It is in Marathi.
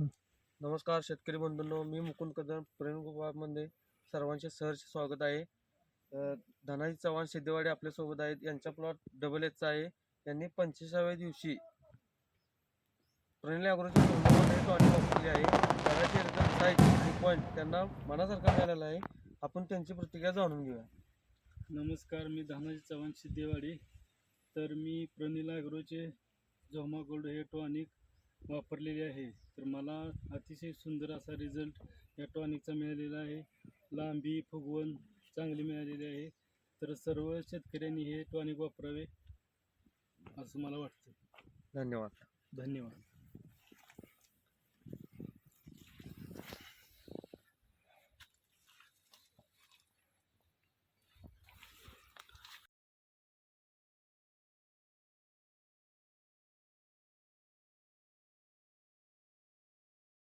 नमस्कार शेतकरी बंधूंनो. मी मुकुंद कदम प्रेमकुमारमध्ये सर्वांचे सहर्ष स्वागत आहे. धनाजी चव्हाण सिद्धेवाडी आपल्यासोबत आहेत. यांचा प्लॉट डबल एचचा आहे. यांनी पंचवीसाव्या दिवशी प्रणिल अग्रोची टॉनिक वापरली आहे. त्याचे रिझल्ट साईज पॉईंट त्यांना मनासारखा मिळालेला आहे. आपण त्यांची प्रतिक्रिया जाणून घेऊया. नमस्कार मी धनाजी चव्हाण सिद्धेवाडी तर मी प्रणिल अग्रोचे झोमा गोल्ड हे टॉनिक वापरलेले आहे. तर मला अतिशय सुंदर असा रिझल्ट या टॉनिकचा मिळालेला आहे. लांबी फुगवण चांगली मिळालेली आहे. तर सर्व शेतकऱ्यांनी हे टॉनिक वापरावे असं मला वाटतं. धन्यवाद. धन्यवाद.